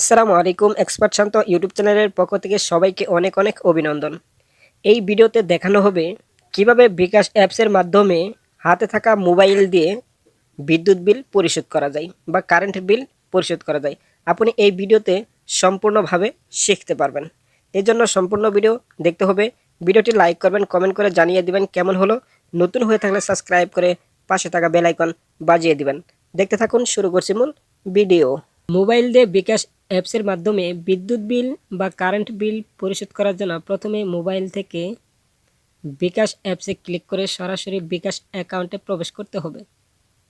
আসসালামু আলাইকুম, এক্সপার্ট শান্ত ইউটিউব চ্যানেলের পক্ষ থেকে সবাইকে অনেক অনেক অভিনন্দন। এই ভিডিওতে দেখানো হবে কীভাবে বিকাশ অ্যাপসের মাধ্যমে হাতে থাকা মোবাইল দিয়ে বিদ্যুৎ বিল পরিশোধ করা যায় বা কারেন্ট বিল পরিশোধ করা যায়। আপনি এই ভিডিওতে সম্পূর্ণভাবে শিখতে পারবেন। এই জন্য সম্পূর্ণ ভিডিও দেখতে হবে। ভিডিওটি লাইক করবেন, কমেন্ট করে জানিয়ে দিবেন কেমন হলো। নতুন হয়ে থাকলে সাবস্ক্রাইব করে পাশে থাকা বেল আইকন বাজিয়ে দিবেন। দেখতে থাকুন, শুরু করছি মূল ভিডিও। মোবাইল দিয়ে বিকাশ অ্যাপসের মাধ্যমে বিদ্যুৎ বিল বা কারেন্ট বিল পরিশোধ করার জন্য প্রথমে মোবাইল থেকে বিকাশ অ্যাপসে ক্লিক করে সরাসরি বিকাশ অ্যাকাউন্টে প্রবেশ করতে হবে।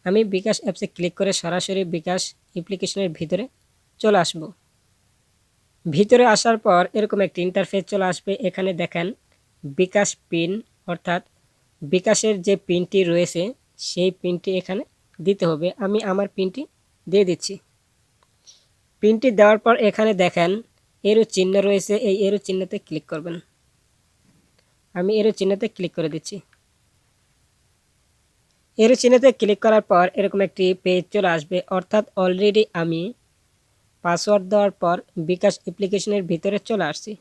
আমি বিকাশ অ্যাপসে ক্লিক করে সরাসরি বিকাশ অ্যাপ্লিকেশনের ভিতরে চলে আসব। ভিতরে আসার পর এরকম একটি ইন্টারফেস চলে আসবে। এখানে দেখেন বিকাশ পিন অর্থাৎ বিকাশের যে পিনটি রয়েছে, সেই পিনটি এখানে দিতে হবে। আমি আমার পিনটি দিয়ে দিচ্ছি। পিনটি দেওয়ার পর এখানে দেখেন, এরও চিহ্ন রয়েছে, এই এরও চিহ্নতে ক্লিক করবেন। আমি এরও চিহ্নতে ক্লিক করে দিচ্ছি। এরও চিহ্নতে ক্লিক করার পর এরকম একটি পেজ চলে আসবে। অর্থাৎ অলরেডি আমি পাসওয়ার্ড দেওয়ার পর বিকাশ অ্যাপ্লিকেশনের ভিতরে চলে আসছি।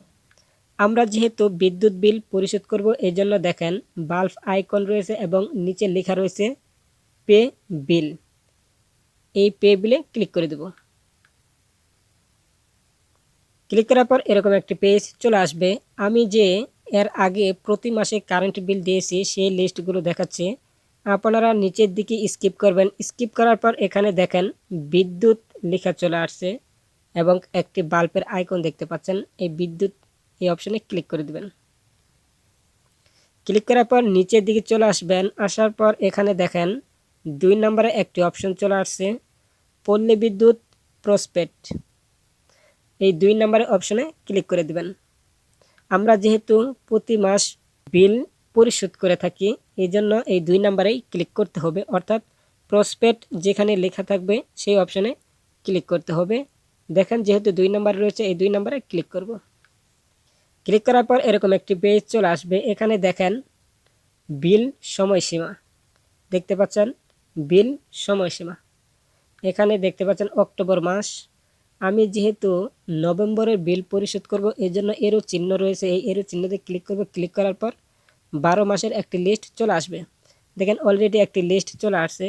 আমরা যেহেতু বিদ্যুৎ বিল পরিশোধ করব এই জন্য দেখেন বাল্ব আইকন রয়েছে এবং নিচে লেখা রয়েছে পে বিল এই পে বিলে ক্লিক করে দেব। ক্লিক করার পর এরকম একটি পেজ চলে আসবে। আমি যে এর আগে প্রতি মাসে কারেন্ট বিল দিয়েছি, সেই লিস্টগুলো দেখাচ্ছে। আপনারা নিচের দিকে স্কিপ করবেন। স্কিপ করার পর এখানে দেখেন বিদ্যুৎ লেখা চলে আসছে এবং একটি বাল্বের আইকন দেখতে পাচ্ছেন। এই বিদ্যুৎ এই অপশানে ক্লিক করে দিবেন। ক্লিক করার পর নিচের দিকে চলে আসবেন। আসার পর এখানে দেখেন দুই নম্বরে একটি অপশন চলে আসছে। পল্লী বিদ্যুৎ প্রসপেক্ট এই দুই নম্বরের অপশনে ক্লিক করে দেবেন। আমরা যেহেতু প্রতি মাস বিল পরিশোধ করে থাকি, এই জন্য এই দুই নম্বরেই ক্লিক করতে হবে। অর্থাৎ প্রসপেক্ট যেখানে লেখা থাকবে, সেই অপশনে ক্লিক করতে হবে। দেখেন যেহেতু দুই নম্বর রয়েছে, এই দুই নম্বরে ক্লিক করব। ক্লিক করার পর এরকম একটি পেজ চলে আসবে। এখানে দেখেন বিল সময়সীমা। দেখতে পাচ্ছেন বিল সময়সীমা। এখানে দেখতে পাচ্ছেন অক্টোবর মাস। আমি যেহেতু নভেম্বরের বিল পরিশোধ করব এই জন্য এরও চিহ্ন রয়েছে। এই এরও চিহ্নতে ক্লিক করব। ক্লিক করার পর বারো মাসের একটি লিস্ট চলে আসবে। দেখেন অলরেডি একটি লিস্ট চলে আসছে।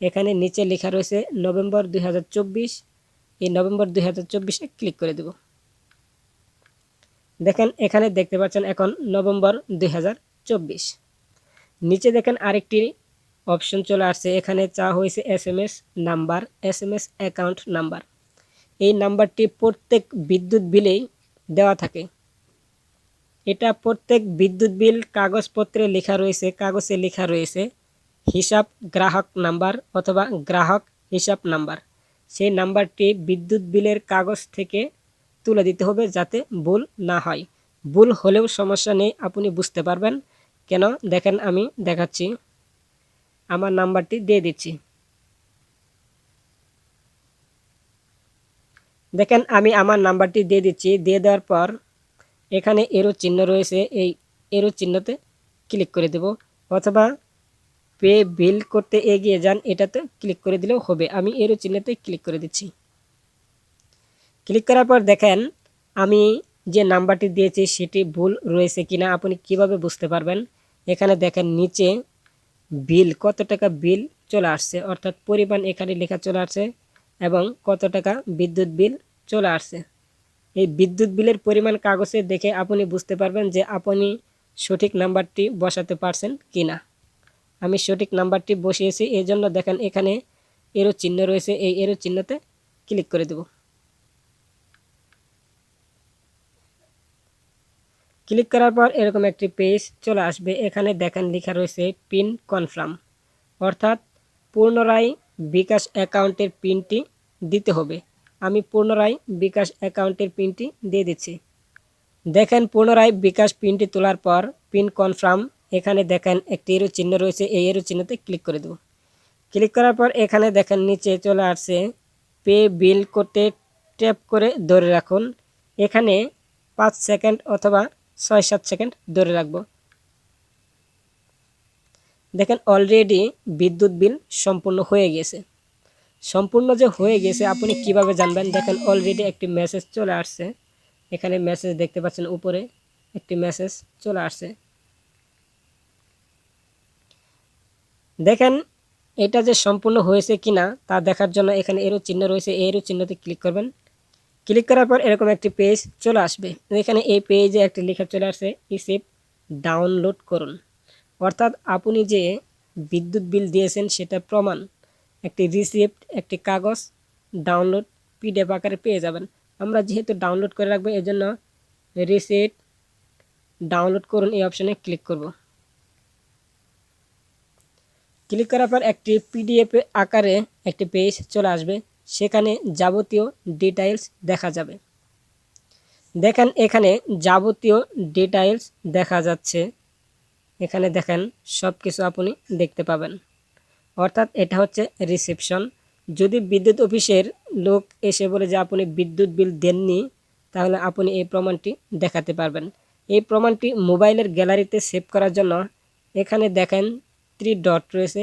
এখানে নিচে লেখা রয়েছে নভেম্বর দুই হাজার চব্বিশ। এই নভেম্বর দুই ক্লিক করে দেব। দেখেন এখানে দেখতে পাচ্ছেন এখন নভেম্বর দুই হাজার চব্বিশ। নিচে দেখেন আরেকটি অপশন চলে আসছে। এখানে চা হয়েছে S M S number S M S account number এই নাম্বারটি প্রত্যেক বিদ্যুৎ বিলেই দেওয়া থাকে। এটা প্রত্যেক বিদ্যুৎ বিল কাগজপত্রে লেখা রয়েছে, কাগজে লেখা রয়েছে, হিসাব গ্রাহক নাম্বার অথবা গ্রাহক হিসাব নাম্বার। সেই নাম্বারটি বিদ্যুৎ বিলের কাগজ থেকে তুলে দিতে হবে যাতে ভুল না হয়। ভুল হলেও সমস্যা নেই, আপনি বুঝতে পারবেন। কেন? দেখেন, আমি দেখাচ্ছি। আমার নাম্বারটি দিয়ে দিচ্ছি। দেখেন, আমি আমার নাম্বারটি দিয়ে দিচ্ছি। দিয়ে দেওয়ার পর এখানে এরো চিহ্ন রয়েছে। এই এরো চিহ্নতে ক্লিক করে দেব। অথবা পে বিল করতে এগিয়ে যান, এটাতে ক্লিক করে দিলেও হবে। আমি এরো চিহ্নতে ক্লিক করে দিচ্ছি। ক্লিক করার পর দেখেন, আমি যে নাম্বারটি দিয়েছি, সেটি ভুল রয়েছে কিনা আপনি কীভাবে বুঝতে পারবেন? এখানে দেখেন, নিচে বিল, কত টাকা বিল চলে আসছে? অর্থাৎ পরিমাণ এখানে লেখা চলে আসছে। এবং কত টাকা বিদ্যুৎ বিল চলে আসছে। এই বিদ্যুৎ বিলের পরিমাণ কাগজে দেখে আপনি বুঝতে পারবেন যে আপনি সঠিক নাম্বারটি বসাতে পারছেন কি না আমি সঠিক নাম্বারটি বসিয়েছি, এই জন্য দেখেন এখানে এরো চিহ্ন রয়েছে, এই এরো চিহ্নতে ক্লিক করে দেব। ক্লিক করার পর এরকম একটি পেজ চলে আসবে, এখানে দেখেন লেখা রয়েছে পিন কনফার্ম। অর্থাৎ পুনরায় বিকাশ অ্যাকাউন্টের পিনটি দিতে হবে। আমি পুনরায় বিকাশ অ্যাকাউন্টের পিনটি দিয়ে দিচ্ছি। দেখেন, পুনরায় বিকাশ পিনটি তোলার পর পিন কনফার্ম। এখানে দেখেন, একটি এরো চিহ্ন রয়েছে। এই এরো চিহ্নতে ক্লিক করে দেব। ক্লিক করার পর এখানে দেখেন, নিচে চলে আসছে, পে বিল করতে ট্যাপ করে ধরে রাখুন। এখানে পাঁচ সেকেন্ড অথবা ছয় সাত সেকেন্ড ধরে রাখব। দেখেন অলরেডি বিদ্যুৎ বিল সম্পূর্ণ হয়ে গেছে। সম্পূর্ণ যে হয়ে গেছে, আপনি কীভাবে জানবেন? দেখেন অলরেডি একটি মেসেজ চলে আসছে। এখানে মেসেজ দেখতে পাচ্ছেন উপরে, একটি মেসেজ চলে আসছে। দেখেন, এটা যে সম্পূর্ণ হয়েছে কিনা, তা দেখার জন্য এখানে এরও চিহ্ন রয়েছে। এরও চিহ্নতে ক্লিক করবেন। ক্লিক করার পর এরকম একটি পেজ চলে আসবে। এখানে এই পেজে একটি লেখা চলে আসছে রিসিপ ডাউনলোড করুন। অর্থাৎ আপনি যে বিদ্যুৎ বিল দিয়েছেন সেটা প্রমাণ। একটি রিসিপ্ট, একটি কাগজ, ডাউনলোড পিডিএফ আকারে পেয়ে যাবেন। আমরা যেহেতু ডাউনলোড করে রাখব, এজন্য রিসিপ্ট ডাউনলোড করুন এই অপশানে ক্লিক করব। ক্লিক করার পর একটি পিডিএফ আকারে একটি পেজ চলে আসবে। সেখানে যাবতীয় ডিটেইলস দেখা যাবে। দেখেন এখানে যাবতীয় ডিটেইলস দেখা যাচ্ছে। এখানে দেখেন সব কিছু আপনি দেখতে পাবেন। অর্থাৎ এটা হচ্ছে রিসেপশন। যদি বিদ্যুৎ অফিসের লোক এসে বলে যে আপনি বিদ্যুৎ বিল দেননি, তাহলে আপনি এই প্রমাণটি দেখাতে পারবেন। এই প্রমাণটি মোবাইলের গ্যালারিতে সেভ করার জন্য এখানে দেখেন থ্রি ডট রয়েছে।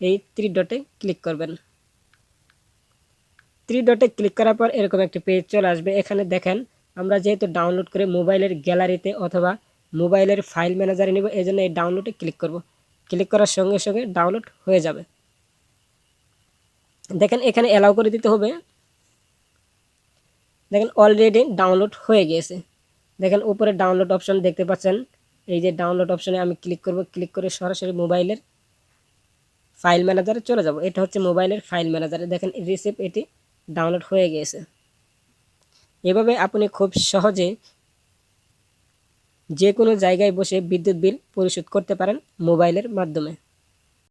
এই থ্রি ডটে ক্লিক করবেন। থ্রি ডটে ক্লিক করার পর এরকম একটি পেজ চলে আসবে। এখানে দেখেন আমরা যেহেতু ডাউনলোড করে মোবাইলের গ্যালারিতে অথবা মোবাইলের ফাইল ম্যানেজারে নিব, এই জন্য এই ডাউনলোডে ক্লিক করব। ক্লিক করার সঙ্গে সঙ্গে ডাউনলোড হয়ে যাবে। দেখেন এখানে অ্যালাউ করে দিতে হবে। দেখেন অলরেডি ডাউনলোড হয়ে গিয়েছে। দেখেন উপরে ডাউনলোড অপশন দেখতে পাচ্ছেন। এই যে ডাউনলোড অপশনে আমি ক্লিক করব, ক্লিক করে সরাসরি মোবাইলের ফাইল ম্যানেজারে চলে যাব। এটা হচ্ছে মোবাইলের ফাইল ম্যানেজারে। দেখেন রিসিপ এটি ডাউনলোড হয়ে গিয়েছে। এভাবে আপনি খুব সহজে যে কোনো জায়গায় বসে বিদ্যুৎ বিল পরিশোধ করতে পারেন মোবাইলের মাধ্যমে।